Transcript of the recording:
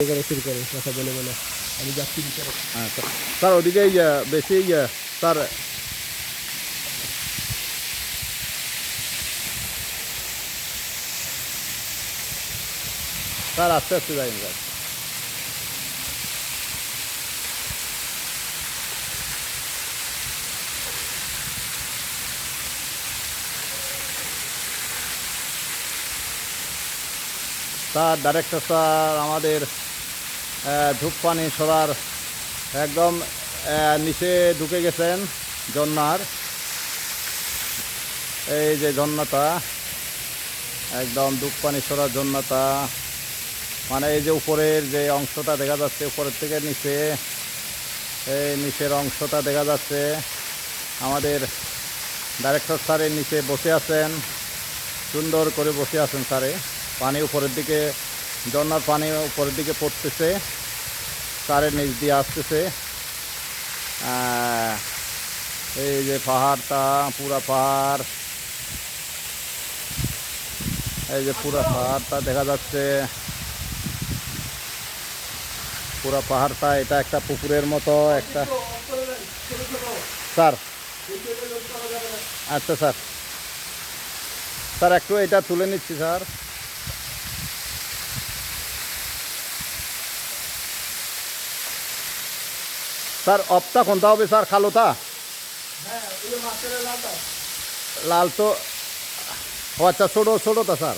করে শুরু করে কথা বলে বলে আমি যাচ্ছি ভিতরে হ্যাঁ স্যার স্যার ওদিকে ইয়ে, বেশি ইয়ে, স্যার স্যার আস্তে আস্তে যাই স্যার স্যার ডাইরেক্টর স্যার আমাদের আহ, ধূপপানি সরার একদম নিচে ঢুকে গেছেন ঝর্নার এই যে ঝর্ণাটা একদম ধূপপানি সরার ঝর্ণাটা। মানে এই যে উপরের যে অংশটা দেখা যাচ্ছে উপরের থেকে নিচে এই নিচের অংশটা দেখা যাচ্ছে। আমাদের ডাইরেক্টর স্যারের নিচে বসে আছেন সুন্দর করে বসে আছেন স্যারে পানি উপরের দিকে ঝর্নার পানি উপরের দিকে পড়তেছে, তারের নিচ দিয়ে আসতেছে। এই যে পাহাড়টা, পুরা পাহাড়। এই যে পুরা পাহাড়টা দেখা যাচ্ছে। পুরা পাহাড়টা, এটা একটা পুকুরের মতো, একটা স্যার। আচ্ছা স্যার। স্যার, একটু এটা তুলে নিচ্ছি, স্যার। স্যার অপটা কোনটা হবে স্যার খালোটা? লাল তো ও আচ্ছা ছোটো ছোটোটা স্যার।